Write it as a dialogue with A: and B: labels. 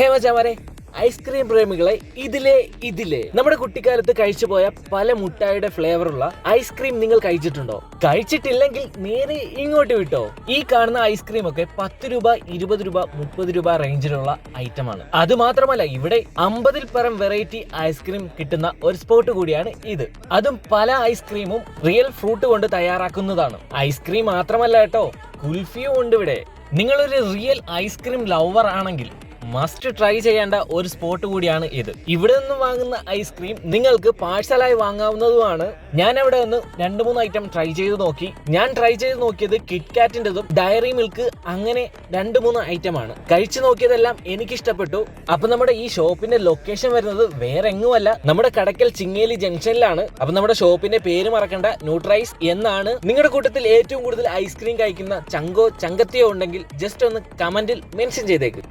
A: ഹേ മച്ചാമാരെ ഐസ്ക്രീം പ്രേമികളെ ഇതിലെ ഇതിലെ. നമ്മുടെ കുട്ടിക്കാലത്ത് കഴിച്ചു പോയ പല മുട്ടായുടെ ഫ്ലേവറുള്ള ഐസ്ക്രീം നിങ്ങൾ കഴിച്ചിട്ടുണ്ടോ? കഴിച്ചിട്ടില്ലെങ്കിൽ നേരെ ഇങ്ങോട്ട് വിട്ടോ. ഈ കാണുന്ന ഐസ്ക്രീം ഒക്കെ പത്ത് രൂപ ഇരുപത് രൂപ മുപ്പത് രൂപ റേഞ്ചിലുള്ള ഐറ്റം ആണ്. അത് മാത്രമല്ല ഇവിടെ അമ്പതിൽ പരം വെറൈറ്റി ഐസ്ക്രീം കിട്ടുന്ന ഒരു സ്പോട്ട് കൂടിയാണ് ഇത്. അതും പല ഐസ്ക്രീമും റിയൽ ഫ്രൂട്ട് കൊണ്ട് തയ്യാറാക്കുന്നതാണ്. ഐസ്ക്രീം മാത്രമല്ല കേട്ടോ കുൽഫിയും ഉണ്ട് ഇവിടെ. നിങ്ങളൊരു റിയൽ ഐസ്ക്രീം ലവർ ആണെങ്കിൽ മസ്റ്റ് ട്രൈ ചെയ്യേണ്ട ഒരു സ്പോട്ട് കൂടിയാണ് ഇത്. ഇവിടെ നിന്ന് വാങ്ങുന്ന ഐസ്ക്രീം നിങ്ങൾക്ക് പാഴ്സലായി വാങ്ങാവുന്നതുമാണ്. ഞാൻ അവിടെ നിന്ന് രണ്ട് മൂന്ന് ഐറ്റം ട്രൈ ചെയ്ത് നോക്കി. ഞാൻ ട്രൈ ചെയ്ത് നോക്കിയത് കിറ്റ് കാറ്റിന്റെതും ഡയറി മിൽക്ക് അങ്ങനെ രണ്ട് മൂന്ന് ഐറ്റം ആണ്. കഴിച്ചു നോക്കിയതെല്ലാം എനിക്ക് ഇഷ്ടപ്പെട്ടു അപ്പൊ നമ്മുടെ ഈ ഷോപ്പിന്റെ ലൊക്കേഷൻ വരുന്നത് വേറെ എങ്ങുമല്ല നമ്മുടെ കടക്കൽ ചിങ്ങേലി ജംഗ്ഷനിലാണ്. അപ്പൊ നമ്മുടെ ഷോപ്പിന്റെ പേര് മറക്കണ്ട. ന്യൂട്രൈസ് എന്നാണ്. നിങ്ങളുടെ കൂട്ടത്തിൽ ഏറ്റവും കൂടുതൽ ഐസ്ക്രീം കഴിക്കുന്ന ചങ്കോ ചങ്കത്തിയോ ഉണ്ടെങ്കിൽ ജസ്റ്റ് ഒന്ന് കമന്റിൽ മെൻഷൻ ചെയ്തേക്ക്.